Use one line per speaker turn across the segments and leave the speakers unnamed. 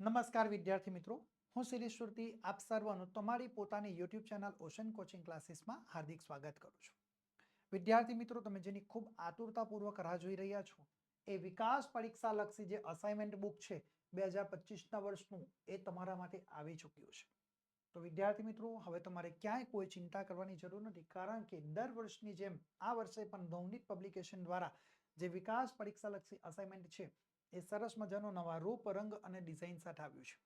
નમસ્કાર વિદ્યાર્થી મિત્રો. હું શિરીષ સુરતી, આપ સર્વનું તમારી પોતાની યુટ્યુબ ચેનલ ઓશન કોચિંગ ક્લાસીસમાં હાર્દિક સ્વાગત કરું છું. વિદ્યાર્થી મિત્રો, તમે જેની ખૂબ આતુરતાપૂર્વક રાહ જોઈ રહ્યા છો, એ વિકાસ પરીક્ષા લક્ષી જે અસાઇનમેન્ટ બુક છે, બે હજાર પચીસના વર્ષનું, એ તમારા માટે આવી ચૂક્યું છે. તો વિદ્યાર્થી મિત્રો, હવે તમારે ક્યાંય કોઈ ચિંતા કરવાની જરૂર નથી, કારણ કે દર વર્ષની જેમ આ વર્ષે પણ નવનીત પબ્લિકેશન દ્વારા જે વિકાસ પરીક્ષા લક્ષી અસાઇનમેન્ટ છે એ સરસ મજાનો નવા રૂપ, રંગ અને ડિઝાઇન સાથે આવ્યું છે.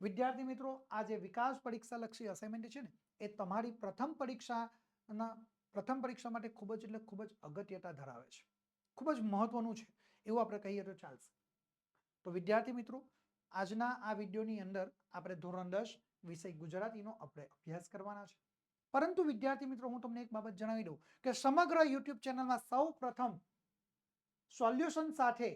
વિદ્યાર્થી મિત્રો, આ જે વિકાસ પરીક્ષા લક્ષી અસાઇનમેન્ટ છે ને, એ તમારી પ્રથમ પરીક્ષાના, પ્રથમ પરીક્ષા માટે ખૂબ જ એટલે ખૂબ જ અગત્યતા ધરાવે છે. ખૂબ જ મહત્વનું છે, એવું આપણે કહીએ તો ચાલશે. તો વિદ્યાર્થી મિત્રો, આજના આ વિડીયોની અંદર આપણે ધોરણ દસ વિષય ગુજરાતીનો આપણે અભ્યાસ કરવાના છે. પરંતુ વિદ્યાર્થી મિત્રો, હું તમને એક બાબત જણાવી દઉં કે સમગ્ર યુટ્યુબ ચેનલમાં સૌ પ્રથમ સોલ્યુશન સાથે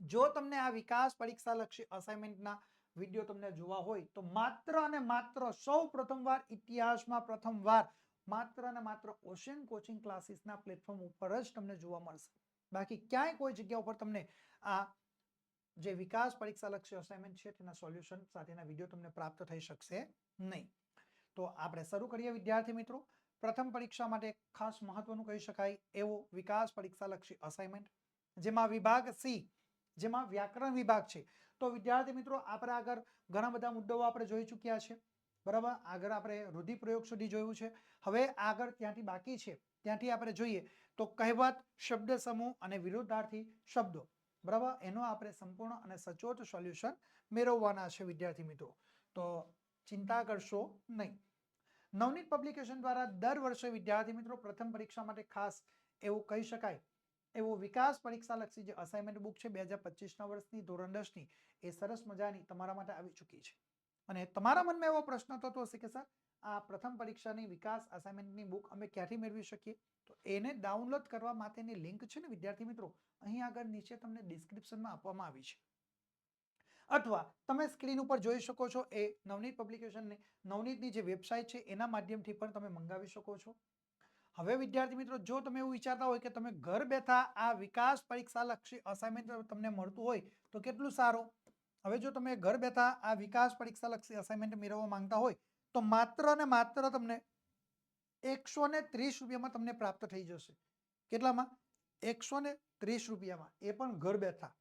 જો તમને આ વિકાસ પરીક્ષા લક્ષી અસાઇનમેન્ટના વીડિયો તમને જોવા હોય, તો માત્ર અને માત્ર સૌ પ્રથમવાર ઇતિહાસમાં પ્રથમવાર માત્ર અને માત્ર ઓશિયન કોચિંગ ક્લાસીસના પ્લેટફોર્મ ઉપર જ તમને જોવા મળશે. બાકી ક્યાંય કોઈ જગ્યા ઉપર તમને આ જે વિકાસ પરીક્ષા લક્ષી અસાઇનમેન્ટ છે, તેના સોલ્યુશન સાથેના વીડિયો તમને પ્રાપ્ત થઈ શકશે નહીં. તો આપણે શરૂ કરીએ, વિદ્યાર્થી મિત્રો. પ્રથમ પરીક્ષા માટે ખાસ મહત્વનું કહી શકાય એવો વિકાસ પરીક્ષા લક્ષી અસાઇનમેન્ટ જેમાં વિભાગ સી જેમાં વ્યાકરણ વિભાગ છે. તો વિદ્યાર્થી મિત્રો, આપણે આગળ ઘણા બધા મુદ્દાઓ આપણે જોઈ ચૂક્યા છે. બરાબર? આગળ આપણે રૂઢિપ્રયોગ સુધી જોયું છે. હવે આગળ ત્યાંથી બાકી છે. ત્યાંથી આપણે જોઈએ તો કહેવત, શબ્દ સમૂહ અને વિરોધાર્થી શબ્દો. બરાબર? એનો આપણે સંપૂર્ણ અને સચોટ સોલ્યુશન મેળવવાના છે વિદ્યાર્થી મિત્રો. તો ચિંતા કરશો નહીં. નવનીત પબ્લિકેશન દ્વારા દર વર્ષે વિદ્યાર્થી મિત્રો પ્રથમ પરીક્ષા માટે ખાસ એવું કહી શકાય એવો વિકાસ પરીક્ષા લક્ષી જે અસાઇનમેન્ટ બુક છે બે હજાર પચીસના વર્ષની, ધોરણ દસની, એ સરસ મજાની તમારા માટે આવી ચૂકી છે. અને તમારા મનમાં એવો પ્રશ્ન થતો હશે કે, સર, આ પ્રથમ પરીક્ષાની વિકાસ અસાઇનમેન્ટની બુક અમે ક્યાંથી મેળવી શકીએ? તો એને ડાઉનલોડ કરવા માટેની લિંક છે ને, વિદ્યાર્થી મિત્રો, અહીં આગળ નીચે તમને ડિસ્ક્રિપ્શનમાં આપવામાં આવી છે. અથવા તમે સ્ક્રીન ઉપર જોઈ શકો છો એ નવનીત પબ્લિકેશનની નવનીતની જે વેબસાઇટ છે, એના માધ્યમથી પણ તમે મંગાવી શકો છો. હવે વિદ્યાર્થી મિત્રો, જો તમે એવું વિચારતા હોય કે તમે ઘર બેઠા આ વિકાસ પરીક્ષા લક્ષી અસાઇનમેન્ટ તમને મળતું હોય, તો કેટલું સારું? હવે જો તમે ઘર બેઠા આ વિકાસ પરીક્ષા લક્ષી અસાઇનમેન્ટ મેળવવા માંગતા હોય, તો માત્ર ને માત્ર તમને એકસો ત્રીસ રૂપિયામાં તમને પ્રાપ્ત થઈ જશે. કેટલામાં? એકસો ત્રીસ રૂપિયામાં. એ પણ ઘર બેઠા.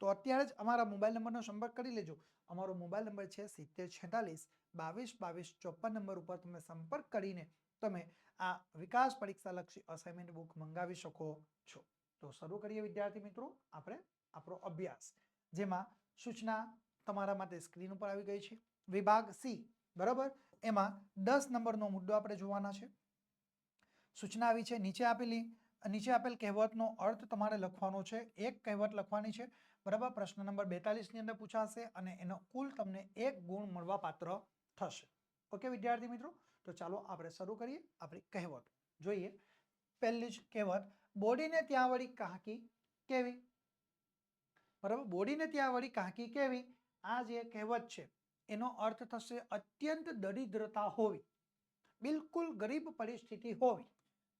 તો અત્યારે જ અમારા મોબાઈલ નંબરનો સંપર્ક કરી લેજો. અમારો મોબાઈલ નંબર છે સિત્તેર છેતાલીસ, બાવીસ બાવીસ ચોપન નંબર ઉપર તમે સંપર્ક કરીને તમે આ વિકાસ પરીક્ષા લક્ષી અસાઇનમેન્ટ બુક મંગાવી શકો છો. તો શરૂ કરીએ વિદ્યાર્થી મિત્રો, આપણે આપણો અભ્યાસ, જેમાં સૂચના તમારા માટે સ્ક્રીન ઉપર આવી ગઈ છે. વિભાગ સી બરાબર? એમાં દસ નંબરનો મુદ્દો આપણે જોવાના છે. સૂચના આવી છે, નીચે આપેલી, નીચે આપેલ કહેવતનો અર્થ તમારે લખવાનો છે. એક કહેવત લખવાની છે, બરાબર? પ્રશ્ન નંબર બેતાલીસની અંદર પૂછાશે અને એનો કુલ તમને એક ગુણ મળવા પાત્ર થશે. ઓકે વિદ્યાર્થી મિત્રો? તો ચાલો આપણે શરૂ કરીએ આપણી કહેવત. જોઈએ. પહેલી જ કહેવત, બોડીને ત્યાં વળી કાંકી કેવી? બરાબર? બોડીને ત્યાં વળી કાંકી કેવી? આ જે કહેવત છે, એનો અર્થ થશે અત્યંત દરિદ્રતા હોવી. બિલકુલ ગરીબ પરિસ્થિતિ હોવી.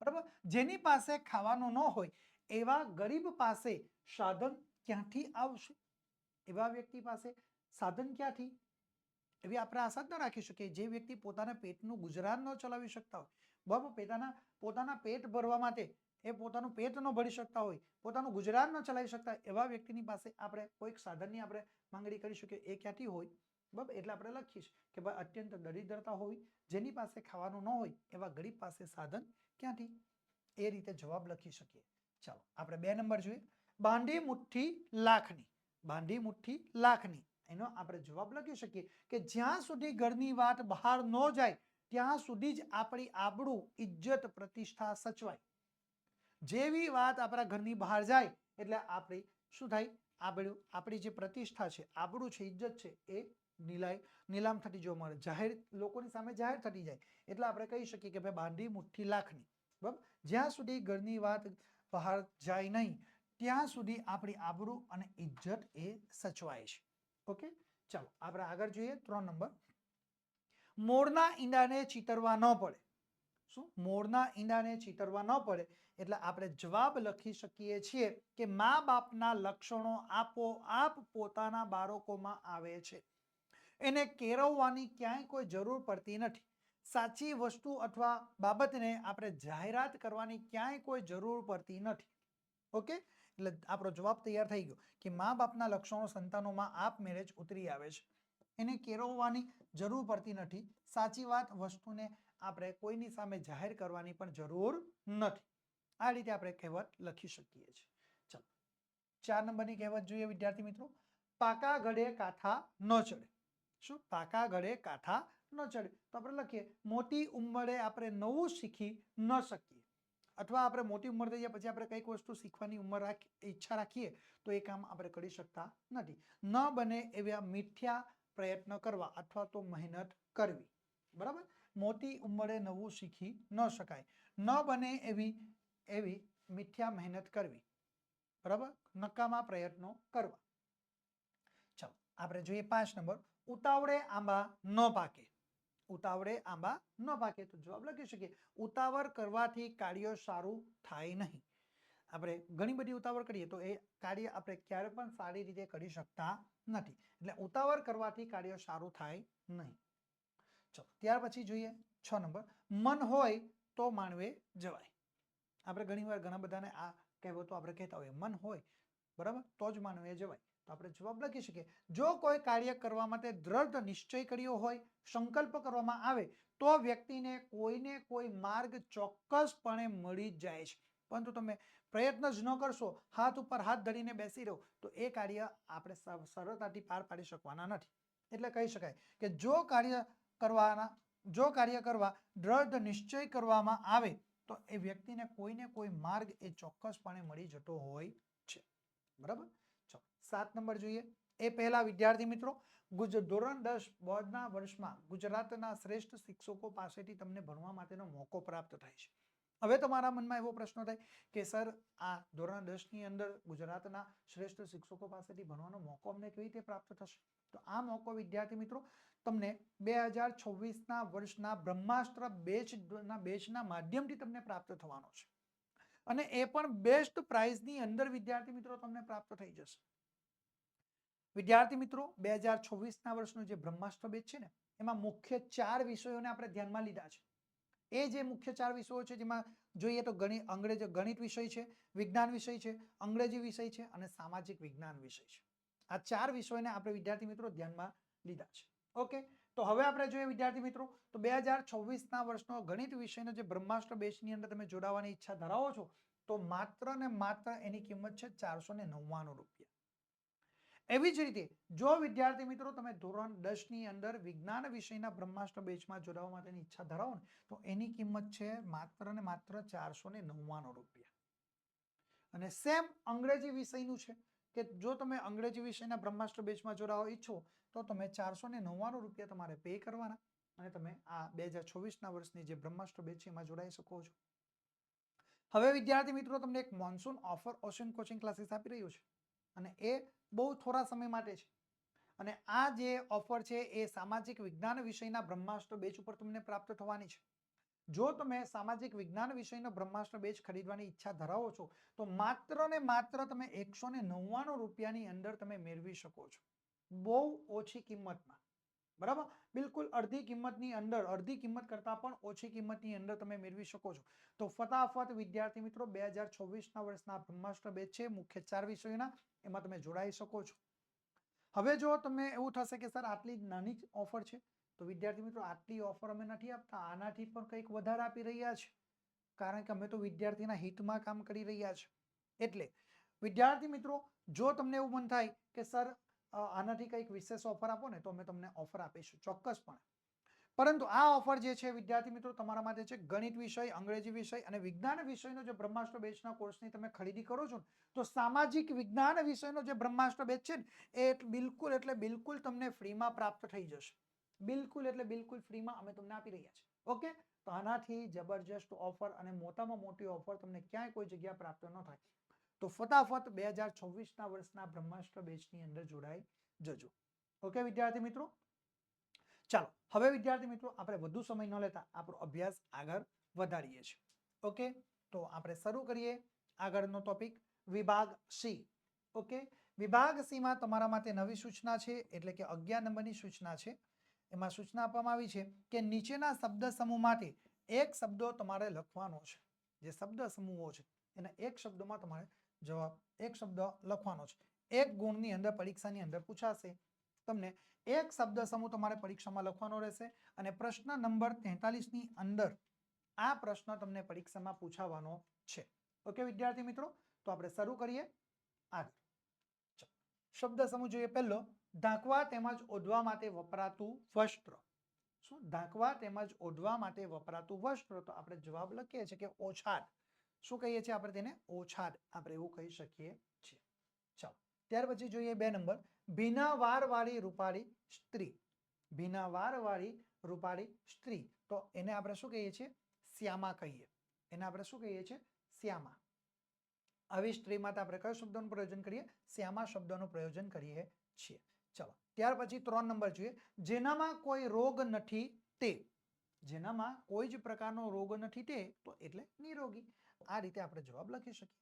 બરાબર? જેની પાસે ખાવાનું ન હોય, એવા ગરીબ પાસે સાધન ક્યાંથી આવશે? એવા વ્યક્તિ પાસે સાધન ક્યાંથી? એવી આપણે આશા જ ન રાખી શકીએ. જે વ્યક્તિ પોતાના પેટનું ગુજરાન ન ચલાવી શકતા હોય બરાબર પોતાના પોતાના પેટ ભરવા માટે એ પોતાનું પેટ ન ભરી શકતા હોય, પોતાનું ગુજરાન ન ચલાવી શકતા, એવા વ્યક્તિની પાસે આપણે કોઈક સાધનની આપણે માંગણી કરી શકીએ. એ ક્યાંથી હોય? બરાબર એટલે આપણે લખીશ કે ભાઈ, અત્યંત દરિદ્રતા હોય, જેની પાસે ખાવાનું ન હોય, એવા ગરીબ પાસે સાધન ક્યાંથી? એ રીતે જવાબ લખી શકીએ. ચાલો, આપણે બે નંબર જોઈએ. બાંધી મુઠ્ઠી લાખની, બાંધી મુઠ્ઠી લાખની. એનો આપણે જવાબ લખી શકીએ કે જ્યાં સુધી ઘરની વાત બહાર ન જાય, ત્યાં સુધી જ આપણી આબરૂ ઇજ્જત પ્રતિષ્ઠા સચવાય. જેવી વાત આપણા ઘરની બહાર જાય, એટલે આપણી શું થાય? આબડું આપણી જે પ્રતિષ્ઠા છે, આબરૂ છે, ઇજ્જત છે, એ નીલાય, નીલામ થતી જોવા મળે. જાહેર લોકોની સામે જાહેર થતી જાય. એટલે આપણે કહી શકીએ કે ભાઈ બાંધી મુઠ્ઠી લાખની. બરાબર? જ્યાં સુધી ઘરની વાત બહાર જાય નહીં, ત્યાં સુધી આપણી આબરૂ અને ઇજ્જત એ સચવાય છે. ઓકે ચાલો આપણે આગળ જોઈએ ત્રણ નંબર મોરના ઈંડાને ચીતરવા ન પડે શું મોરના ઈંડાને ચીતરવા ન પડે એટલે આપણે જવાબ લખી શકીએ છીએ કે મા બાપના લક્ષણો આપોઆપ પોતાના બાળકોમાં આવે છે એને કેળવવાની ક્યાંય કોઈ જરૂર પડતી નથી સાચી વસ્તુ અથવા બાબતને આપણે જાહેરાત કરવાની ક્યાંય કોઈ જરૂર પડતી નથી ઓકે એટલે આપણો જવાબ તૈયાર થઈ ગયો કે મા બાપના લક્ષણો સંતાનોમાં આપમેળે જ ઉતરી આવે છે. એને કેળવવાની જરૂર પડતી નથી. સાચી વાત, વસ્તુને આપણે કોઈની સામે જાહેર કરવાની પણ જરૂર નથી. આ રીતે આપણે કહેવત લખી શકીએ છીએ. ચલો. ચાર નંબરની કહેવત જોઈએ વિદ્યાર્થી મિત્રો. પાકા ગળે કાંથા ન ચડે. શું? પાકા ગળે કાંથા ન ચડે. તો આપણે લખીએ, મોટી ઉંમરે આપણે નવું શીખી ન શકીએ. અથવા આપણે મોટી ઉંમર થઈ જાય પછી આપણે કંઈક વસ્તુ શીખવાની ઉંમર રાખી, ઈચ્છા રાખીએ, તો એ કામ આપણે કરી શકતા નથી. ન બને એવા મિથ્યા પ્રયત્ન કરવા અથવા તો મહેનત કરવી. બરાબર? મોટી ઉંમરે નવું શીખી ન શકાય. ન બને એવી એવી મિથ્યા મહેનત કરવી. બરાબર? નકામા પ્રયત્નો કરવા. ચલો, આપણે જોઈએ પાંચ નંબર. ઉતાવળે આંબા ન પાકે. ઉતાવળે આંબા ન પાકે. તો જવાબ લખી શકીએ. ઉતાવળ કરવાથી કાર્ય સારું થાય નહીં. આપણે ઘણી બધી ઉતાવળ કરીએ તો એ કાર્ય આપણે ક્યારે પણ સારી રીતે કરી શકતા નથી. એટલે ઉતાવળ કરવાથી કાર્ય સારું થાય નહીં. ચલો, ત્યાર પછી જોઈએ છ નંબર. મન હોય તો માનવે જવાય. આપણે ઘણીવાર ઘણા બધાને આ કહેવતો આપણે કહેતા હોઈએ. મન હોય, બરાબર? તો જ માનવે જવાય. તો આપણે જવાબ લખી શકીએ. જો કોઈ કાર્ય કરવા માટે દ્રઢ નિશ્ચય કર્યો હોય, સંકલ્પ કરવામાં આવે, તો વ્યક્તિને કોઈને કોઈ માર્ગ ચોક્કસપણે મળી જાય છે. પરંતુ તમે પ્રયત્ન જ ન કરશો, હાથ ઉપર હાથ ધરીને બેસી રહો, તો એ કાર્ય આપણે સરળતાથી પાર પાડી શકવાના નથી. એટલે કહી શકાય કે જો કાર્ય કરવાના, જો કાર્ય કરવા દ્રઢ નિશ્ચય કરવામાં આવે, તો એ વ્યક્તિને કોઈને કોઈ માર્ગ એ ચોક્કસપણે મળી જતો હોય છે. બરાબર? સાત નંબર જોઈએ. એ પહેલા વિદ્યાર્થી મિત્રો ધોરણ દસ બોર્ડના વર્ષમાં ગુજરાતના શ્રેષ્ઠ શિક્ષકો પાસેથી તમને ભણવા માટેનો મોકો પ્રાપ્ત થાય છે. હવે તમારા મનમાં એવો પ્રશ્ન થાય કે, સર, આ ધોરણ દસની અંદર ગુજરાતના શ્રેષ્ઠ શિક્ષકો પાસેથી ભણવાનો મોકો અમને કેવી રીતે પ્રાપ્ત થશે? તો આ મોકો, વિદ્યાર્થી મિત્રો, તમને બે હજાર છવ્વીસના વર્ષના બ્રહ્માસ્ત્ર બેચના બેચના માધ્યમથી તમને પ્રાપ્ત થવાનો છે. અને એ પણ બેસ્ટ પ્રાઇઝની અંદર વિદ્યાર્થી મિત્રો તમને પ્રાપ્ત થઈ જશે. વિદ્યાર્થી મિત્રો, બે હજાર છવ્વીસના વર્ષનું જે બ્રહ્માસ્ત્ર બેચ છે ને, એમાં મુખ્ય ચાર વિષયોને આપણે ધ્યાનમાં લીધા છે. એ જે મુખ્ય ચાર વિષયો છે, જેમાં જોઈએ તો ગણિત અંગ્રેજી ગણિત વિષય છે, વિજ્ઞાન વિષય છે, અંગ્રેજી વિષય છે અને સામાજિક વિજ્ઞાન વિષય છે. આ ચાર વિષયોને આપણે વિદ્યાર્થી મિત્રો ધ્યાનમાં લીધા છે. ઓકે? તો હવે આપણે જોઈએ વિદ્યાર્થી મિત્રો, તો બે હજાર છવ્વીસના વર્ષનો ગણિત વિષયનો જે બ્રહ્માસ્ત્ર બેચની અંદર તમે જોડાવાની ઈચ્છા ધરાવો છો, તો માત્ર ને માત્ર એની કિંમત છે ચારસો નવ્વાણું રૂપિયા. એવી જ રીતે, જો વિદ્યાર્થી મિત્રો તમે ધોરણ દસની અંદર વિજ્ઞાન વિષયના બ્રહ્માસ્ત્ર બેચમાં જોડાવા માટેની ઈચ્છા ધરાવો ને, તો એની કિંમત છે માત્ર ને માત્ર ચારસો ને નવ્વાણું રૂપિયા. અને સેમ અંગ્રેજી વિષયનું છે કે જો તમે અંગ્રેજી વિષયના બ્રહ્માસ્ત્ર બેચમાં જોડાવા ઈચ્છો, તો તમે ચારસો ને નવ્વાણું રૂપિયા તમારે પે કરવાના અને તમે આ બે હજાર છવ્વીસના વર્ષની જે બ્રહ્માસ્ત્ર બેચ એમાં જોડાઈ શકો છો. હવે વિદ્યાર્થી મિત્રો, તમને એક monsoon offer Ocean coaching classes આપી રહ્યું છે. અને એ બહુ થોડા સમય માટે છે. અને આ જે ઓફર છે એ સામાજિક વિજ્ઞાન વિષયના બ્રહ્માસ્ત્ર બેચ ઉપર તમને પ્રાપ્ત થવાની છે. જો તમે સામાજિક વિજ્ઞાન વિષયનો બ્રહ્માસ્ત્ર બેચ ખરીદવાની ઈચ્છા ધરાવો છો, તો માત્ર ને માત્ર તમે એકસો ને નવ્વાણું રૂપિયાની અંદર તમે મેળવી શકો છો. બહુ ઓછી કિંમતમાં. બરાબર? બિલકુલ અડધી કિંમતની અંદર, અડધી કિંમત કરતાં પણ ઓછી કિંમતની અંદર તમે મેળવી શકો છો. તો ફટાફટ વિદ્યાર્થી મિત્રો, બે હજાર છવ્વીસના વર્ષના બ્રહ્માસ્ત્ર બેચ છે. મુખ્ય ચાર વિષયોના એમાં તમે જોડાઈ શકો છો. હવે જો તમે એવું થશે કે, સર, આટલી નાની ઓફર છે. તો વિદ્યાર્થી મિત્રો, આટલી ઓફર અમે નથી આપતા. આનાથી પણ કંઈક વધારે આપી રહ્યા છે. કારણ કે અમે તો વિદ્યાર્થીના હિતમાં કામ કરી રહ્યા છે. એટલે વિદ્યાર્થી મિત્રો, જો તમને એવું મન થાય કે, સર આનાથી કંઈક વિશેષ ઓફર આપો ને, તો અમે તમને ઓફર આપીશું. ચોક્કસપણે. પરંતુ આ ઓફર જે છે, વિદ્યાર્થી મિત્રો, તમારા માટે છે ગણિત વિષય, અંગ્રેજી વિષય અને વિજ્ઞાન વિષયનો જે બ્રહ્માસ્ત્ર બેચના કોર્સની તમે ખરીદી કરો છો તો સામાજિક વિજ્ઞાન વિષયનો જે બ્રહ્માસ્ત્ર બેચ છે એ બિલકુલ એટલે બિલકુલ તમને ફ્રીમાં પ્રાપ્ત થઈ જશે. બિલકુલ એટલે બિલકુલ ફ્રીમાં અમે તમને આપી રહ્યા છીએ. ઓકે? તો આનાથી જબરજસ્ત ઓફર અને મોટામાં મોટી ઓફર તમને ક્યાંય કોઈ જગ્યા પ્રાપ્ત ન થાય. તો ફટાફટ બે હજાર છવ્વીસના વર્ષના બ્રહ્માસ્ત્ર બેચની અંદર જોડાઈ જજો. ઓકે વિદ્યાર્થી મિત્રો? ચાલો, હવે વિદ્યાર્થી મિત્રો આપણે વધુ સમય ન લેતા આપણો અભ્યાસ આગળ વધારીએ છીએ. ઓકે? તો આપણે શરૂ કરીએ આગળનો ટોપિક વિભાગ સી. ઓકે? વિભાગ સીમાં તમારા માટે નવી સૂચના છે, એટલે કે અગિયાર નંબરની સૂચના છે. એમાં સૂચના આપવામાં આવી છે કે નીચેના શબ્દ સમૂહ માટે એક શબ્દો તમારે લખવાનો છે. જે શબ્દ સમૂહો છે, એના એક શબ્દમાં તમારે જવાબ, એક શબ્દ લખવાનો છે. એક ગુણની અંદર પરીક્ષાની અંદર પૂછાશે. તમને એક શબ્દ સમૂહ તમારે પરીક્ષામાં લખવાનો રહેશે અને પ્રશ્ન નંબર તેતાલીસની અંદર આ પ્રશ્ન તમને પરીક્ષામાં પૂછાવાનો છે. ઓકે, વિદ્યાર્થી મિત્રો? તો આપણે શરૂ કરીએ. આગળ. શબ્દ સમૂહ જોઈએ. પહેલો, ઢાંકવા તેમજ ઓઢવા માટે વપરાતું વસ્ત્ર. શું? ઢાંકવા તેમજ ઓઢવા માટે વપરાતું વસ્ત્ર. તો આપણે જવાબ લખીએ છીએ કે ઓછાડ શું કહીએ છીએ? આપણે તેને ઓછાદ. આપણે એવું કહી શકીએ છીએ. ચાલો. ત્યાર પછી જોઈએ બે નંબર. ભીના વારવાળી રૂપાળી સ્ત્રી. ભીના વારવાળી રૂપાળી સ્ત્રી. તો એને આપણે શું કહીએ છીએ? શ્યામા કહીએ. એને આપણે શું કહીએ છીએ? શ્યામા. આવી સ્ત્રી માટે આપણે કયો શબ્દોનું પ્રયોજન કરીએ? શ્યામા શબ્દોનું પ્રયોજન કરીએ છીએ. ચલો, ત્યાર પછી ત્રણ નંબર જોઈએ. જેનામાં કોઈ રોગ નથી તે. જેનામાં કોઈ જ પ્રકારનો રોગ નથી તે, તો એટલે નિરોગી. આ રીતે આપણે જવાબ લખી શકીએ.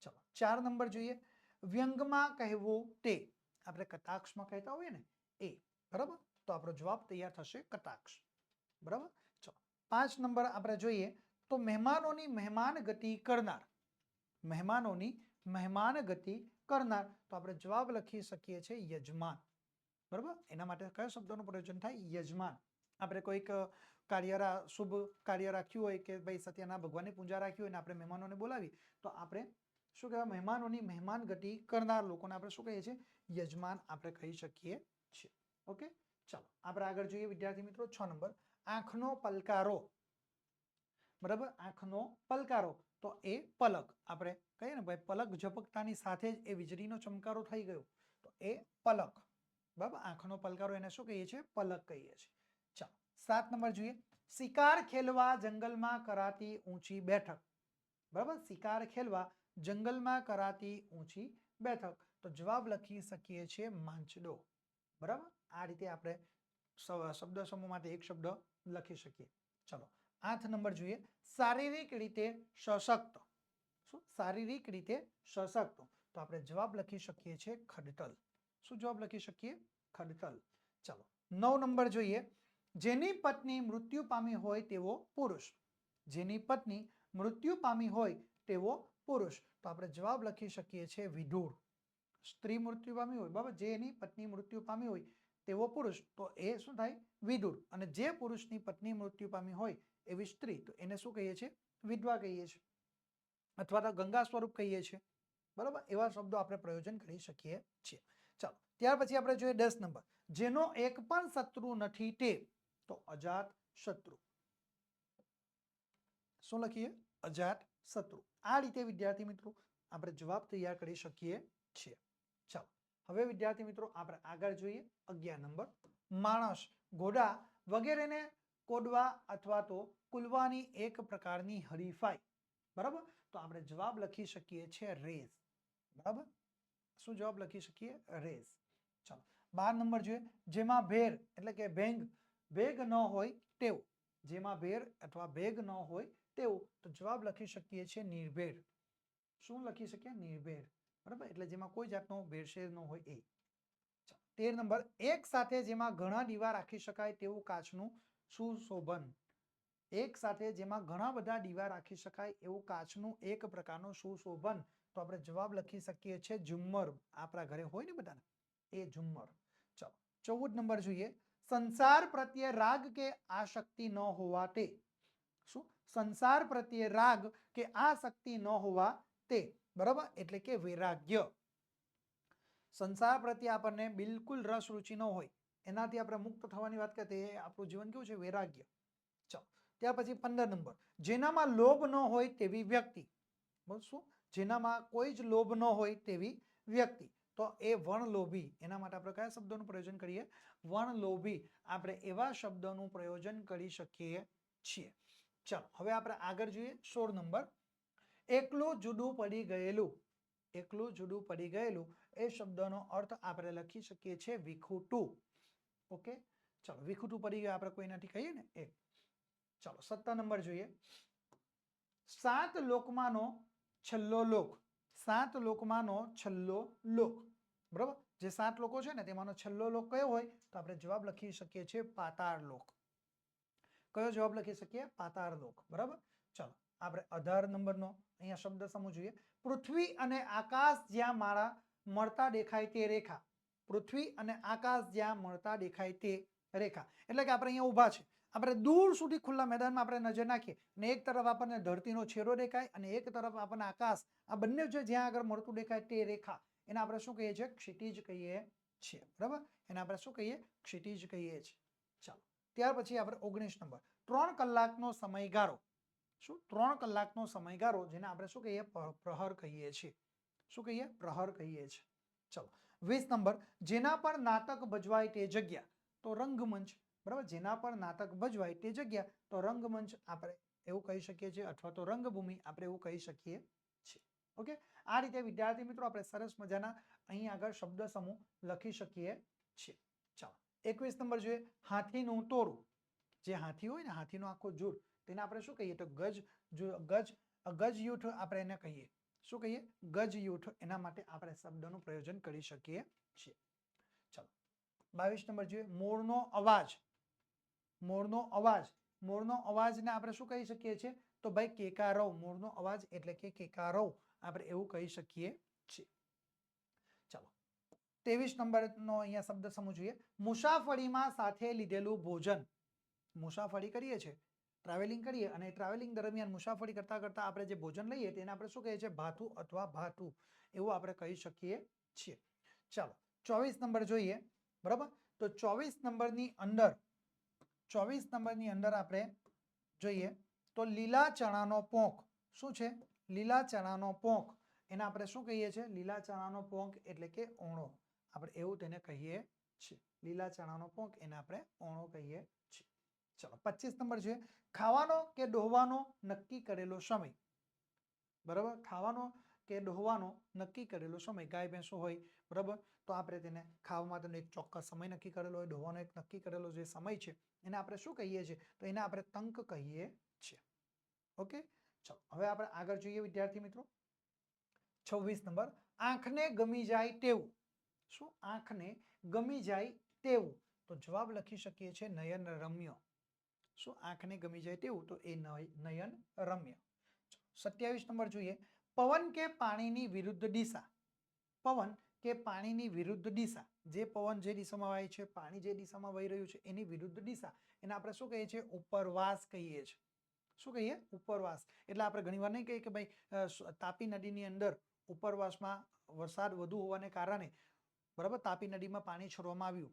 ચલો, ચાર નંબર જોઈએ. વ્યંગમાં કહેવું તે. આપણે કટાક્ષમાં કહેતા હોઈએ ને, એ, બરાબર? તો આપણો જવાબ તૈયાર થશે કટાક્ષ. બરાબર? ચલો, પાંચ નંબર આપણે જોઈએ તો મહેમાનોની મહેમાન ગતિ કરનાર. મહેમાનોની મહેમાન ગતિ કરનાર. તો આપણે જવાબ લખી શકીએ છીએ યજમાન. બરાબર? એના માટે કયો શબ્દોનું પ્રયોજન થાય? યજમાન. આપણે કોઈક કાર્ય શુભ કાર્ય રાખ્યું હોય કે ભાઈ સત્યના ભગવાનની પૂજા રાખી હોય ને આપણે મહેમાનોને બોલાવી તો આપણે શું કહેવાય, મહેમાનોની મહેમાન ગતિ કરનાર લોકોને આપણે શું કહીએ છીએ? યજમાન આપણે કહી શકીએ છીએ. ઓકે? ચાલો, આપણે આગળ જોઈએ વિદ્યાર્થી મિત્રો, છ નંબર. આંખનો પલકારો. બરાબર? આંખનો પલકારો. તો એ પલક. આપણે કહીએ ને, ભાઈ, પલક ઝપકતાની સાથે જ એ વીજળીનો ચમકારો થઈ ગયો. તો એ પલક. બરાબર? આંખનો પલકારો એને શું કહીએ છીએ? પલક કહીએ છીએ. ચાલો, સાત નંબર જોઈએ. શિકાર ખેલવા જંગલમાં કરાતી ઊંચી બેઠક. બરાબર? શિકાર ખેલવા જંગલમાં કરાતી ઊંચી બેઠક. તો જવાબ લખી શકીએ છીએ માંચડો. બરાબર? આ રીતે આપણે શબ્દ સમૂહ માટે એક શબ્દ લખી શકીએ. ચલો, આઠ નંબર જોઈએ. શારીરિક રીતે સશક્ત. શું? શારીરિક રીતે સશક્ત. તો આપણે જવાબ લખી શકીએ છીએ ખડતલ. શું જવાબ લખી શકીએ? ખડતલ. ચલો, નવ નંબર જોઈએ. જેની પત્ની મૃત્યુ પામી હોય તેવો પુરુષ. જેની પત્ની મૃત્યુ પામી હોય તેવો પુરુષ, તો આપણે જવાબ લખી શકીએ છીએ વિધુર સ્ત્રી મૃત્યુ પામી હોય, બરાબર? જેની પત્ની મૃત્યુ પામી હોય, તેવો પુરુષ, તો એ શું થાય? વિદુર અને જે પુરુષની પત્ની મૃત્યુ પામી હોય, એવી સ્ત્રી, તો એને શું કહીએ છીએ? વિધવા કહીએ છીએ. અથવા તો ગંગા સ્વરૂપ કહીએ છીએ. બરાબર? એવા શબ્દો આપણે પ્રયોજન કરી શકીએ છીએ. ચાલો, ત્યાર પછી આપણે જોઈએ દસ નંબર. જેનો એક પણ શત્રુ નથી તે, તો અજાત શત્રુ. શું લખીએ? અજાત શત્રુ. આ રીતે વિદ્યાર્થી મિત્રો આપણે જવાબ તૈયાર કરી શકીએ છીએ. ચાલો, હવે વિદ્યાર્થી મિત્રો આપણે આગળ જોઈએ. અગિયાર નંબર. માણસ, ઘોડા વગેરેને કોડવા અથવા તો કુલવાની એક પ્રકારની હરીફાઈ. બરાબર? તો આપણે જવાબ લખી શકીએ છીએ રેસ. બરાબર? શું જવાબ લખી શકીએ? રેસ. ચાલો, બાર નંબર જોઈએ. જેમાં ભેર, એટલે કે ભેંગ, ભેગ ન હોય તેવું. જેમાં ભેર અથવા ભેગ ન હોય તેવું, તો જવાબ લખી શકીએ છીએ નિર્ભેર. શું લખી શકીએ? નિર્ભેર. બરાબર? એટલે જેમાં કોઈ જાતનો ભેરશેર ન હોય એ. તેર નંબર. એક સાથે જેમાં ઘણા દીવા રાખી શકાય તેવું કાચનું સુશોભન. એક સાથે જેમાં ઘણા બધા દીવા રાખી શકાય એવું કાચનું એક પ્રકારનું સુશોભન. તો આપણે જવાબ લખી શકીએ છીએ ઝુમ્મર. આપણા ઘરે હોય ને બધાને? એ ઝુમ્મર. ચાલો, ચૌદ નંબર જોઈએ. સંસાર પ્રત્યે રાગ કે આશક્તિ ન હોવા તે. શું? સંસાર પ્રત્યે રાગ કે આશક્તિ ન હોવા તે. બરાબર? એટલે કે વૈરાગ્ય. સંસાર પ્રત્યે આપણને બિલકુલ રસ, રુચિ ન હોય. એનાથી આપણે મુક્ત થવાની વાત કરીએ આપણું જીવન કેવું છે? વૈરાગ્ય. ચાલો. ત્યાર પછી પંદર નંબર. જેનામાં લોભ ન હોય તેવી વ્યક્તિ. શું? જેનામાં કોઈ જ લોભ ન હોય તેવી વ્યક્તિ. તો એ વણલોભી એના માટે આપણે કયા શબ્દોનું પ્રયોજન કરીએ? વણલોભી આપણે એવા શબ્દોનું પ્રયોજન કરી શકીએ છીએ. ચાલો, હવે આપણે આગળ જોઈએ સોળ નંબર. એકલું જુદું પડી ગયેલું, એકલું જુદું પડી ગયેલું, એ શબ્દનો અર્થ આપણે લખી શકીએ છીએ વિખૂટું. ઓકે? ચાલો, વિખૂટું પડી ગયું, આપણે કોઈનાથી કહીએ ને? એ ચાલો સત્તા નંબર જોઈએ. સાત લોકમાંનો છેલ્લો લોક. સાત લોકમાંનો છેલ્લો લોક. બરાબર? જે સાત લોકો છે ને તેમાંનો છેલ્લો લોક કયો હોય? તો આપણે જવાબ લખી શકીએ છીએ પાતાળ લોક. કયો જવાબ લખી શકીએ? પાતાળ લોક. બરાબર? ચાલો, આપણે અઢાર નંબરનો અહીંયા શબ્દ સમૂહ જોઈએ. પૃથ્વી અને આકાશ જ્યાં મારા મળતા દેખાય તે રેખા. પૃથ્વી અને આકાશ જ્યાં મળતા દેખાય તે રેખા. એટલે કે આપણે અહીંયા ઊભા છે. આપણે દૂર સુધી ખુલ્લા મેદાનમાં આપણે નજર નાખીએ. અને એક તરફ આપણને ધરતીનો છેડો દેખાય અને એક તરફ આપણને આકાશ. આ બંને જે જ્યાં આગળ મળતું દેખાય તે રેખા. એને આપણે શું કહીએ છીએ? ક્ષિતિજ કહીએ છીએ. બરાબર? એને આપણે શું કહીએ? ક્ષિતિજ કહીએ છીએ. ચાલો. ત્યાર પછી આપણે ઓગણીસ નંબર. ત્રણ કલાકનો સમયગાળો. શું? ત્રણ કલાકનો સમયગાળો જેને આપણે શું કહીએ? પ્રહર કહીએ છીએ. શું કહીએ? પ્રહર કહીએ છીએ. ચલો. વીસ નંબર. જેના પર નાટક ભજવાય તે જગ્યા. તો રંગમંચ બરાબર? જેના પર નાટક ભજવાય તે જગ્યા તો રંગમંચ આપણે એવું કહી શકીએ છીએ અથવા તો રંગભૂમિ આપણે એવું કહી શકીએ છીએ. ઓકે? આ રીતે વિદ્યાર્થી મિત્રો આપણે સરસ મજાના અહીં આગળ શબ્દ સમૂહ લખી શકીએ છીએ. ચાલો, એકવીસ નંબર જોઈએ. હાથીનું તોરું. જે હાથી હોય ને, હાથીનો આખો જૂર તેને આપણે શું કહીએ? તો ગજ ગજ ગજ આપણે એને કહીએ. શું કહીએ? ગજ યુથ એના માટે આપણે શબ્દનું પ્રયોજન કરી શકીએ છીએ. ચાલો, બાવીસ નંબર જોઈએ. મોરનો અવાજ. મોરનો અવાજ. મોરનો અવાજને આપણે શું કહી શકીએ છીએ? તો ભાઈ કેકારવ. મોરનો અવાજ એટલે કે કેકારવ આપણે એવું કહી શકીએ છીએ. ચાલો. ત્રેવીસ નંબરનો અહીંયા શબ્દ સમૂહ જોઈએ. મુસાફરીમાં સાથે લીધેલું ભોજન. મુસાફરી કરીએ છીએ. ટ્રાવેલિંગ કરીએ અને ટ્રાવેલિંગ દરમિયાન મુસાફરી કરતા કરતા આપણે જે ભોજન લઈએ તેને આપણે શું કહીએ છીએ? ભાથું અથવા ભાથું એવું આપણે કહી શકીએ છીએ. ચાલો. ચોવીસ નંબર જોઈએ. બરાબર? તો ચોવીસ નંબરની અંદર ચોવીસ નંબરની અંદર આપણે જોઈએ તો લીલા ચણાનો પોંક શું છે? લીલા ચણાનો પોંક. એને આપણે શું કહીએ છીએ? લીલા ચણાનો પોંક એટલે કે ઓણો. આપણે એવું તેને કહીએ છીએ. લીલા ચણાનો પોંક એને આપણે ઓણો કહીએ છીએ. ચલો, પચીસ નંબર છે. ખાવાનો કે ડોહવાનો નક્કી કરેલો સમય. બરાબર? ખાવાનો કે ડોહવાનો નક્કી કરેલો સમય. ગાય, ભેંસો હોય, બરાબર? તો આપણે તેને ખાવા માટેનો એક ચોક્કસ સમય નક્કી કરેલો હોય, ડોહવાનો એક નક્કી કરેલો જે સમય છે એને આપણે શું કહીએ છીએ? તો એને આપણે તંક કહીએ છીએ. ઓકે? ચલો, હવે આપણે આગળ જોઈએ વિદ્યાર્થી મિત્રો. છવ્વીસ નંબર, આંખને ગમી જાય તેવું. શું આંખને ગમી જાય તેવું? તો જવાબ લખી શકીએ છીએ નયન રમ્ય. શું આંખને ગમી જાય તેવું? તો એ નય- નયન રમ્ય. સત્યાવીસ નંબર જોઈએ. પવન કે પાણીની વિરુદ્ધ દિશા? પવન કે પાણીની વિરુદ્ધ દિશા, જે પવન જે દિશામાં વાય છે, પાણી જે દિશામાં વહી રહ્યું છે, એની વિરુદ્ધ દિશા, એને આપણે શું કહીએ છીએ? ઉપરવાસ કહીએ છીએ. શું કહીએ? ઉપરવાસ. એટલે આપણે ઘણીવાર નહીં કહીએ કે ભાઈ તાપી નદીની અંદર ઉપરવાસમાં વરસાદ વધુ હોવાને કારણે, બરાબર, તાપી નદીમાં પાણી છોડવામાં આવ્યું.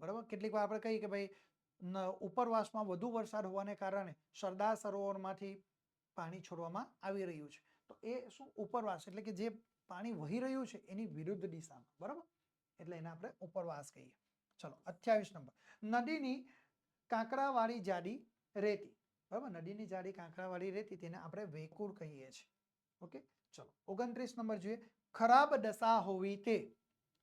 બરાબર? કેટલીક વાર આપણે કહીએ કે ભાઈ ઉપરવાસમાં વધુ વરસાદ હોવાને કારણે સરદાર સરોવરમાંથી પાણી છોડવામાં આવી રહ્યું છે. તો એ શું ઉપરવાસ? એટલે કે જે પાણી વહી રહ્યું છે એની વિરુદ્ધ દિશામાં, બરાબર? એટલે એને આપણે ઉપરવાસ કહીએ. ચલો, અઠ્યાવીસ નંબર. નદીની કાંકરાવાળી જાડી રેતી, બરાબર? નદીની જાડી કાંકરાવાળી રેતી તેને આપણે વેકુર કહીએ છીએ. ઓકે? ચલો, ઓગણત્રીસ નંબર જોઈએ. ખરાબ દશા હોવી તે,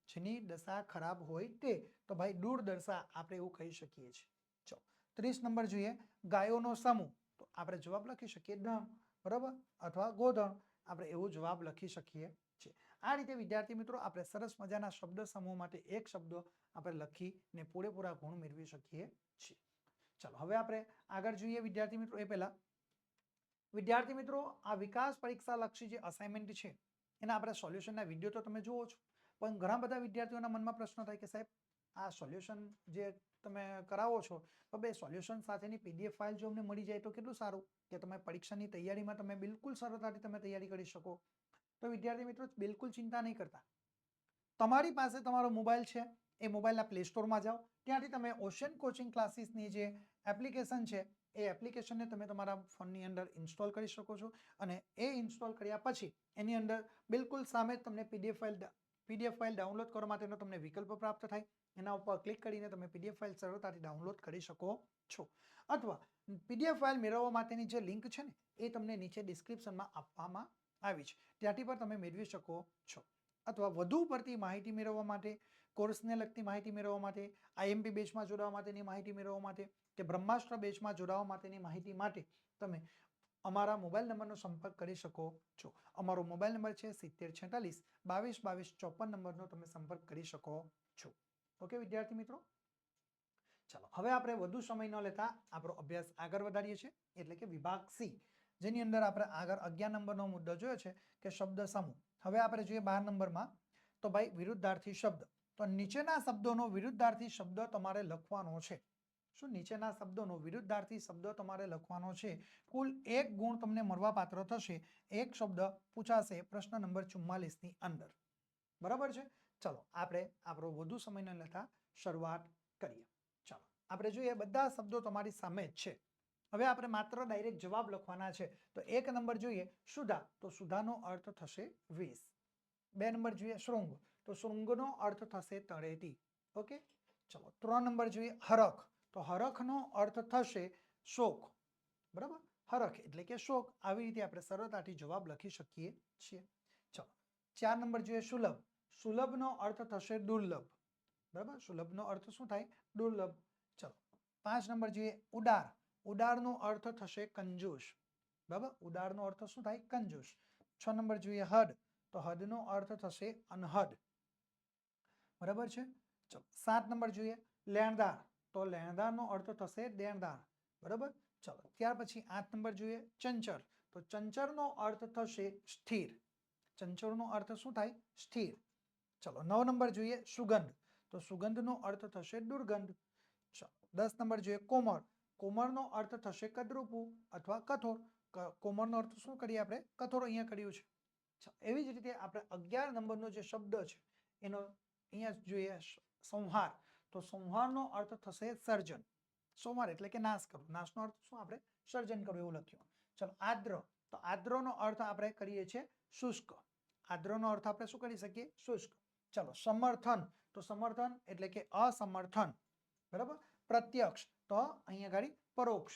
જેની દશા ખરાબ હોય તે, તો ભાઈ દૂરદર્શા આપણે એવું કહી શકીએ છીએ. ચલો, ત્રીસ નંબર જોઈએ. ગાયોનો સમૂહ, તો આપણે જવાબ લખી શકીએ. ધણ બરાબર? અથવા ગોધણ, આપણે એવો જવાબ લખી શકીએ. આ રીતે વિદ્યાર્થી મિત્રો, આપણે સરસ મજાના શબ્દ સમૂહ માટે એક શબ્દ આપણે લખીને પૂરેપૂરા ગુણ મેળવી શકીએ છીએ. ચાલો, હવે આપણે આગળ જોઈએ વિદ્યાર્થી મિત્રો એ પહેલા. વિદ્યાર્થી મિત્રો, આ વિકાસ પરીક્ષા લક્ષી જે અસાઇનમેન્ટ છે, એના આપણે સોલ્યુશનના વીડિયો તો તમે જુઓ છો. પણ ઘણા બધા વિદ્યાર્થીઓના મનમાં પ્રશ્ન થાય કે સાહેબ, આ સોલ્યુશન જે તમે કરાવો છો, તો બે સોલ્યુશન સાથેની પીડીએફ ફાઇલ જો અમને મળી જાય તો કેટલું સારું? કે તમે પરીક્ષાની તૈયારીમાં તમે બિલકુલ સરળતાથી તમે તૈયારી કરી શકો? તો વિદ્યાર્થી મિત્રો બિલકુલ ચિંતા નહીં કરતા. તમારી પાસે તમારો મોબાઈલ છે, એ મોબાઈલના પ્લે સ્ટોરમાં જાઓ. ત્યાંથી તમે ઓશન કોચિંગ ક્લાસીસની જે એપ્લિકેશન છે, એ એપ્લિકેશનને તમે તમારા ફોનની અંદર ઇન્સ્ટોલ કરી શકો છો અને એ ઇન્સ્ટોલ કર્યા પછી એની અંદર બિલકુલ સામે તમને PDF file PDF file download કરવા માટેનો તમને વિકલ્પ પ્રાપ્ત થાય. એના ઉપર ક્લિક કરીને તમે પીડીએફ ફાઇલ સરળતાથી ડાઉનલોડ કરી શકો છો. અથવા પીડીએફ ફાઇલ મેળવવા માટેની જે લિંક છે ને, એ તમને નીચે ડિસ્ક્રિપ્શનમાં આપવામાં આવી છે. ત્યાંથી પણ તમે મેળવી શકો છો. અથવા વધુ પડતી માહિતી મેળવવા માટે, કોર્સને લગતી માહિતી મેળવવા માટે, આઈએમપી બેચમાં જોડાવા માટેની માહિતી મેળવવા માટે કે બ્રહ્માસ્ત્ર બેચમાં જોડાવા માટેની માહિતી માટે તમે અમારા મોબાઈલ નંબરનો સંપર્ક કરી શકો છો. અમારો મોબાઈલ નંબર છે સિત્તેર છેતાલીસ, બાવીસ બાવીસ, ચોપન નંબરનો તમે સંપર્ક કરી શકો છો. ઓકે, વિદ્યાર્થી મિત્રો? ચાલો, હવે આપણે વધુ સમય ન લેતા આપણો અભ્યાસ આગળ વધારીએ છીએ. એટલે કે વિભાગ સી. જેની અંદર આપણે આગળ અગિયાર નંબરનો મુદ્દો જોયો છે કે શબ્દ સમૂહ. હવે આપણે જોઈએ બાર નંબરમાં, તો ભાઈ વિરુદ્ધાર્થી શબ્દ. તો નીચેના શબ્દોનો વિરુદ્ધાર્થી શબ્દ તમારે લખવાનો છે. શું નીચેના શબ્દોનો વિરુદ્ધાર્થી શબ્દ તમારે લખવાનો છે? કુલ એક ગુણ તમને મળવાપાત્ર થશે. એક શબ્દ પૂછાશે પ્રશ્ન નંબર ચુમ્માલીસની અંદર. બરાબર છે? ચલો, આપણે આપણો વધુ સમય ન લેતા શરૂઆત કરીએ. ચાલો, આપણે જોઈએ બધા શબ્દો તમારી સામે જ છે. હવે આપણે માત્ર ડાયરેક્ટ જવાબ લખવાના છે. તો એક નંબર જોઈએ, સુધા. તો સુધાનો અર્થ થશે વીસ. બે નંબર જોઈએ, શૃંગ. તો શૃંગનો અર્થ થશે તળેટી. ઓકે? ચલો, ત્રણ નંબર જોઈએ, હરખ. તો હરખનો અર્થ થશે શોક. બરાબર? હરખ એટલે કે શોક. આવી રીતે આપણે સરળતાથી જવાબ લખી શકીએ છીએ. ચલો, ચાર નંબર જોઈએ, સુલભ. સુલભનો અર્થ થશે દુર્લભ. બરાબર? સુલભનો અર્થ શું થાય? દુર્લભ. ચલો, પાંચ નંબર જોઈએ, ઉદાર. ઉદારનો અર્થ થશે કંજૂસ. બરાબર? ઉદારનો અર્થ શું થાય? કંજૂસ. છ નંબર જોઈએ હદ. તો હદનો અર્થ થશે અનહદ. બરાબર છે? ચલો, સાત નંબર જોઈએ. લેણદાર. તો લેણદારનો અર્થ થશે દેણદાર. બરાબર? ચલો, ત્યાર પછી આઠ નંબર જોઈએ ચંચર તો ચંચરનો અર્થ થશે સ્થિર. ચંચરનો અર્થ શું થાય? સ્થિર. ચલો, નવ નંબર જોઈએ સુગંધ. તો સુગંધનો અર્થ થશે દુર્ગંધ. ચલો, દસ નંબર જોઈએ કોમળ. કોમળનો અર્થ થશે કદરૂપું અથવા કઠોર. ક- કોમળનો અર્થ શું કરીએ આપણે? કઠોર અહીંયા કર્યું છે. એવી જ રીતે આપણે અગિયાર નંબરનો જે શબ્દ છે, એનો અહીંયા જોઈએ સંહાર. તો સંહારનો અર્થ થશે સર્જન. સંહાર એટલે કે નાશ કરવું. નાશનો અર્થ શું આપણે? સર્જન કરવું એવું લખ્યું. ચલો, આદ્ર. તો આદ્રનો અર્થ આપણે કરીએ છીએ શુષ્ક. આદ્રનો અર્થ આપણે શું કરી શકીએ? શુષ્ક. ચલો, સમર્થન. તો સમર્થન એટલે કે અસમર્થન. બરાબર? પ્રત્યક્ષ. તો અહીંયા આગળ પરોક્ષ.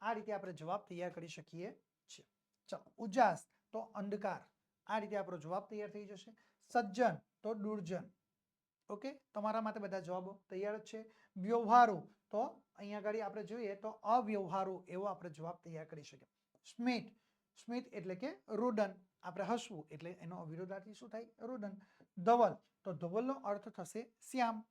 આ રીતે આપણે જવાબ તૈયાર કરી શકીએ છીએ. ચલો, ઉજાસ તો અંધકાર. આ રીતે આપણો જવાબ તૈયાર થઈ જશે. સજ્જન તો દુર્જન. ઓકે? તમારા માટે બધા જવાબો તૈયાર જ છે. વ્યવહારુ તો અહીંયા આગળ આપણે જોઈએ તો અવ્યવહારો એવો આપણે જવાબ તૈયાર કરી શકીએ. સ્મિત. સ્મિત એટલે કે રુદન. આપણે હસવું એટલે એનો વિરોધાર્થી શું થાય? રુદન. ધવલ. તો ધવલનો અર્થ થશે શ્યામ.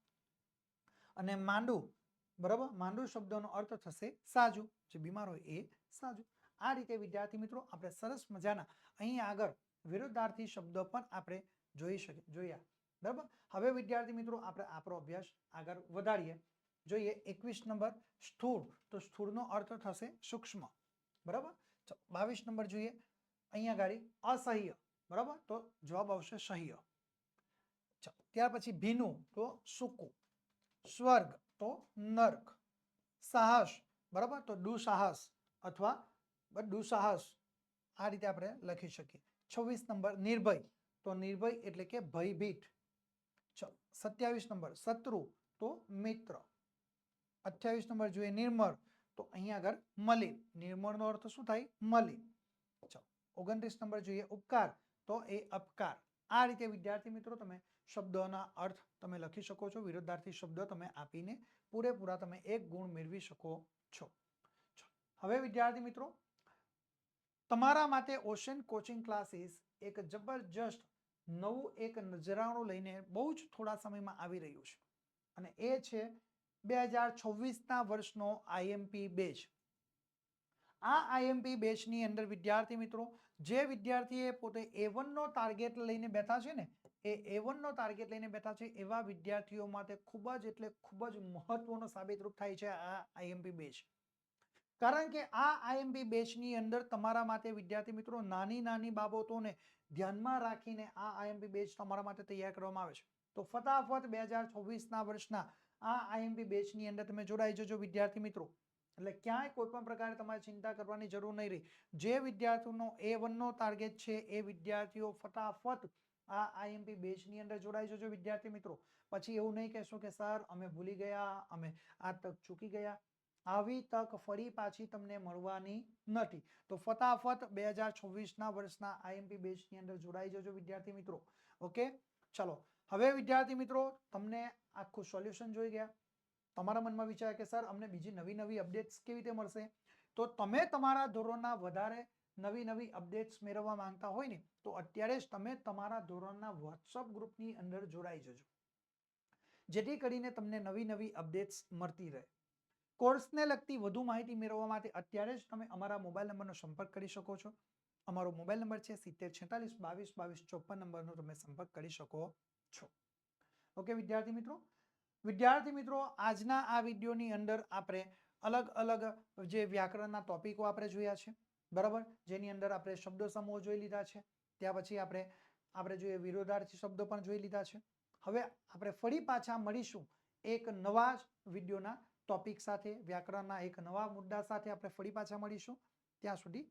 અને માંડુ. બરાબર? માંડુ શબ્દનો અર્થ થશે સાજુ. જે બીમાર હોય એ સાજુ. આ રીતે, વિદ્યાર્થી મિત્રો, આપણે સરસ મજાના અહીં આગળ વિરુદ્ધાર્થી શબ્દો પણ આપણે જોઈ શકીએ જોયા. બરાબર? હવે, વિદ્યાર્થી મિત્રો, આપણે આપણો અભ્યાસ આગળ વધારીએ. જોઈએ, એકવીસ નંબર સ્થૂળ. તો સ્થૂળનો અર્થ થશે સૂક્ષ્મ. બરાબર? બાવીસ નંબર જોઈએ. અહીંયા ગાડી અસહ્ય. બરાબર? તો જવાબ આવશે સહ્ય. ત્યાર પછી ભીનું. તો સૂકું. સ્વર્ગ. તો નર્ક. સાહસ. બરાબર? તો દુસાહસ અથવા દુસાહસ. આ રીતે આપણે લખી શકીએ. છવ્વીસ નંબર, નિર્ભય. તો નિર્ભય એટલે કે ભયભીત. સત્યાવીસ નંબર, શત્રુ. તો મિત્ર. અઠ્યાવીસ નંબર જોઈએ નિર્મળ. તો અહીંયા આગળ મલિન. નિર્મળનો અર્થ શું થાય? મલિન. ઓગણત્રીસ નંબર જોઈએ ઉપકાર. તો એ અપકાર. આ રીતે વિદ્યાર્થી મિત્રો તમે શબ્દોના અર્થ તમે લખી શકો છો. વિરોધાર્થી શબ્દો તમે આપીને પૂરેપૂરા તમે એક ગુણ મેળવી શકો છો. હવે વિદ્યાર્થી મિત્રો, તમારા માટે ઓશન કોચિંગ ક્લાસીસ એક જબરજસ્ત નવું એક નજરાણું લઈને બહુ જ થોડા સમયમાં આવી રહ્યું છે. અને એ છે બે હજાર છવ્વીસના વર્ષનો આઈએમપી બેચ. આ આઈએમપી બેચની અંદર વિદ્યાર્થી મિત્રો, જે વિદ્યાર્થીએ પોતે એ વનનો ટાર્ગેટ લઈને બેઠા છે ને એ એ વનનો ટાર્ગેટ લઈને બેઠા છે એવા વિદ્યાર્થીઓ માટે ખૂબ જ એટલે ખૂબ જ મહત્વનો સાબિતરૂપ થાય છે આ આઈએમપી બેચ કારણ કે આ આઈએમપી બેચની અંદર તમારા માટે વિદ્યાર્થી મિત્રો નાની નાની બાબતોને ધ્યાનમાં રાખીને આ આઈએમપી બેચ તમારા માટે તૈયાર કરવામાં આવે છે. તો ફટાફટ બે હજાર છવ્વીસના વર્ષના આ આઈએમપી બેચની અંદર તમે જોડાઈ જજો વિદ્યાર્થી મિત્રો. એટલે ક્યાંય કોઈ પણ પ્રકારે તમારે ચિંતા કરવાની જરૂર નહીં રહી. જે વિદ્યાર્થીઓનો એ વનનો ટાર્ગેટ છે એ વિદ્યાર્થીઓ ફટાફટ આ આઈએમપી બેચની અંદર જોડાઈ જજો વિદ્યાર્થી મિત્રો. પછી એવું નહીં કહેશો કે સર, અમે ભૂલી ગયા, અમે આ તક ચૂકી ગયા. આવી તક ફરી પાછી તમને મળવાની નથી. તો ફટાફટ બે હજાર છવ્વીસના વર્ષના આઈએમપી બેચની અંદર જોડાઈ જજો વિદ્યાર્થી મિત્રો. ઓકે? ચલો. હવે વિદ્યાર્થી મિત્રો, તમને આખું સોલ્યુશન જોઈ ગયા. તમારા મનમાં વિચાર કે સર, અમને બીજી નવી નવી અપડેટ્સ કેવી રીતે મળશે? તો તમે તમારા ધોરણના વધારે નવી નવી અપડેટ્સ મેળવવા માંગતા હોય ને, તો અત્યારે જ તમે તમારા ધોરણના વોટ્સઅપ ગ્રુપની અંદર જોડાઈ જજો. જેથી કરીને તમને નવી નવી અપડેટ્સ મળતી રહે. કોર્સને લગતી વધુ માહિતી મેળવવા માટે અત્યારે જ તમે અમારા મોબાઈલ નંબરનો સંપર્ક કરી શકો છો. અમારો મોબાઈલ નંબર છે સિત્તેર છેતાલીસ બાવીસ બાવીસ ચોપન નંબરનો તમે સંપર્ક કરી શકો છો. ઓકે, વિદ્યાર્થી મિત્રો? વિદ્યાર્થી મિત્રો, આજના આ વિડીયોની અંદર આપણે અલગ અલગ જે વ્યાકરણના ટોપિકો આપણે જોયા છે બરાબર? જેની અંદર આપણે શબ્દો સમૂહ જોઈ લીધા છે. ત્યાં પછી આપણે આપણે જોઈએ વિરોધાર્થી શબ્દો પણ જોઈ લીધા છે. હવે આપણે ફરી પાછા મળીશું એક નવા જ વિડીયોના ટોપિક સાથે, વ્યાકરણના એક નવા મુદ્દા સાથે આપણે ફરી પાછા મળીશું. ત્યાં સુધી